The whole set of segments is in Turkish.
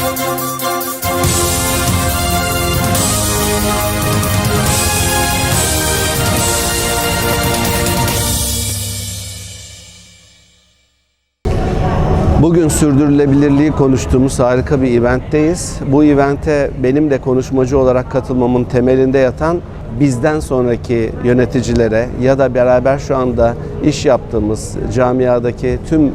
Thank you. Bugün sürdürülebilirliği konuştuğumuz harika bir eventteyiz. Bu evente benim de konuşmacı olarak katılmamın temelinde yatan bizden sonraki yöneticilere ya da beraber şu anda iş yaptığımız camiadaki tüm e,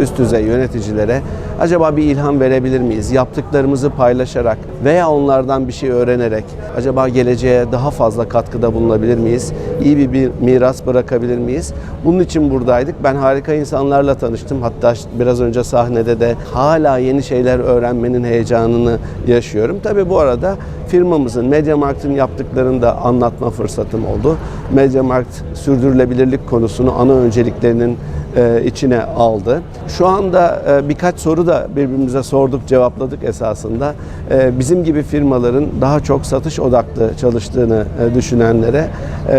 üst düzey yöneticilere acaba bir ilham verebilir miyiz? Yaptıklarımızı paylaşarak veya onlardan bir şey öğrenerek acaba geleceğe daha fazla katkıda bulunabilir miyiz? İyi bir, bir miras bırakabilir miyiz? Bunun için buradaydık. Ben harika insanlarla tanıştım. Hatta biraz önce sahnede de hala yeni şeyler öğrenmenin heyecanını yaşıyorum. Tabii bu arada firmamızın, Mediamarkt'ın yaptıklarını da anlatma fırsatım oldu. Mediamarkt sürdürülebilirlik konusunu ana önceliklerinin e, içine aldı. Şu anda e, birkaç soru da birbirimize sorduk, cevapladık esasında. E, bizim gibi firmaların daha çok satış odaklı çalıştığını düşünenlere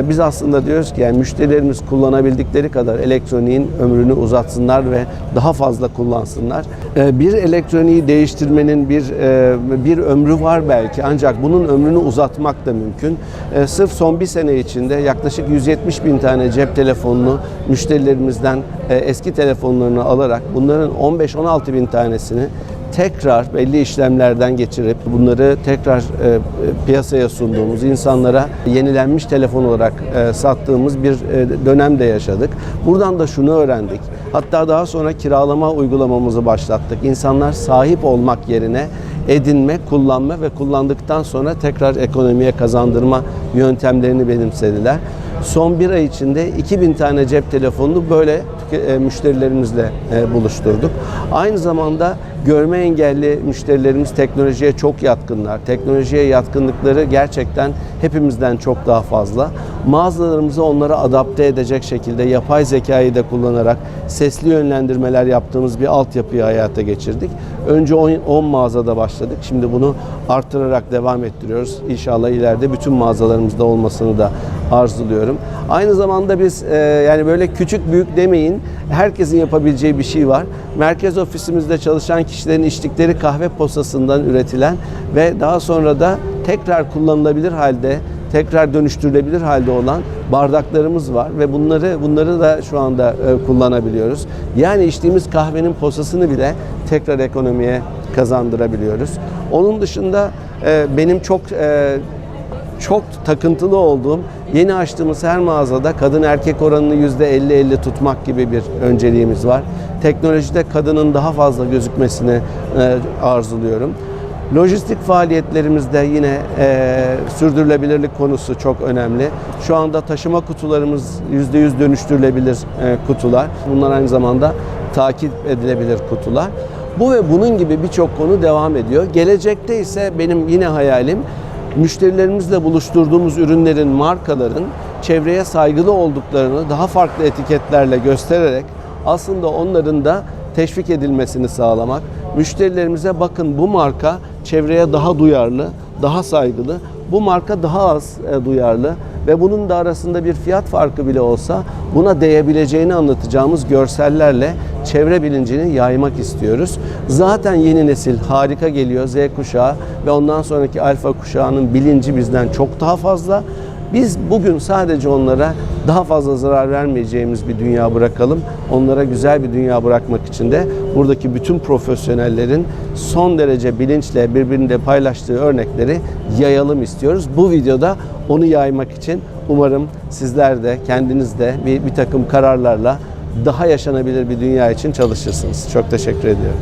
biz aslında diyoruz ki yani müşterilerimiz kullanabildikleri kadar elektroniğin ömrünü uzatsınlar ve daha fazla kullansınlar. E, bir elektroniği değiştirmenin bir e, bir ömrü var belki ancak bunun ömrünü uzatmak da mümkün. E, sırf son bir sene içinde yaklaşık 170 bin tane cep telefonunu müşterilerimizden e, eski telefonlarını alarak bunların 15-16 bin tanesini tekrar belli işlemlerden geçirip bunları tekrar e, piyasaya sunduğumuz insanlara yenilenmiş telefon olarak e, sattığımız bir e, dönemde yaşadık. Buradan da şunu öğrendik. Hatta daha sonra kiralama uygulamamızı başlattık. İnsanlar sahip olmak yerine edinme, kullanma ve kullandıktan sonra tekrar ekonomiye kazandırma yöntemlerini benimsediler. Son bir ay içinde 2000 tane cep telefonunu böyle e, müşterilerimizle e, buluşturduk. Aynı zamanda görme engelli müşterilerimiz teknolojiye çok yatkınlar. Teknolojiye yatkınlıkları gerçekten hepimizden çok daha fazla. Mağazalarımızı onlara adapte edecek şekilde yapay zekayı da kullanarak sesli yönlendirmeler yaptığımız bir altyapıyı hayata geçirdik. Önce 10 mağazada başladık. Şimdi bunu artırarak devam ettiriyoruz. İnşallah ileride bütün mağazalarımızda olmasını da arzuluyorum. Aynı zamanda biz e, yani böyle küçük büyük demeyin herkesin yapabileceği bir şey var. Merkez ofisimizde çalışan kişilerin içtikleri kahve posasından üretilen ve daha sonra da tekrar kullanılabilir halde tekrar dönüştürülebilir halde olan bardaklarımız var ve bunları bunları da şu anda e, kullanabiliyoruz. Yani içtiğimiz kahvenin posasını bile tekrar ekonomiye kazandırabiliyoruz. Onun dışında e, benim çok e, çok takıntılı olduğum yeni açtığımız her mağazada kadın erkek oranını %50-50 tutmak gibi bir önceliğimiz var. Teknolojide kadının daha fazla gözükmesini arzuluyorum. Lojistik faaliyetlerimizde yine e, sürdürülebilirlik konusu çok önemli. Şu anda taşıma kutularımız %100 dönüştürülebilir e, kutular. Bunlar aynı zamanda takip edilebilir kutular. Bu ve bunun gibi birçok konu devam ediyor. Gelecekte ise benim yine hayalim müşterilerimizle buluşturduğumuz ürünlerin, markaların çevreye saygılı olduklarını daha farklı etiketlerle göstererek aslında onların da teşvik edilmesini sağlamak. Müşterilerimize bakın bu marka çevreye daha duyarlı, daha saygılı. Bu marka daha az e, duyarlı ve bunun da arasında bir fiyat farkı bile olsa buna değebileceğini anlatacağımız görsellerle çevre bilincini yaymak istiyoruz. Zaten yeni nesil harika geliyor Z kuşağı ve ondan sonraki alfa kuşağının bilinci bizden çok daha fazla. Biz bugün sadece onlara daha fazla zarar vermeyeceğimiz bir dünya bırakalım. Onlara güzel bir dünya bırakmak için de buradaki bütün profesyonellerin son derece bilinçle birbirinde paylaştığı örnekleri yayalım istiyoruz. Bu videoda onu yaymak için umarım sizler de kendiniz de bir, bir takım kararlarla daha yaşanabilir bir dünya için çalışırsınız. Çok teşekkür ediyorum.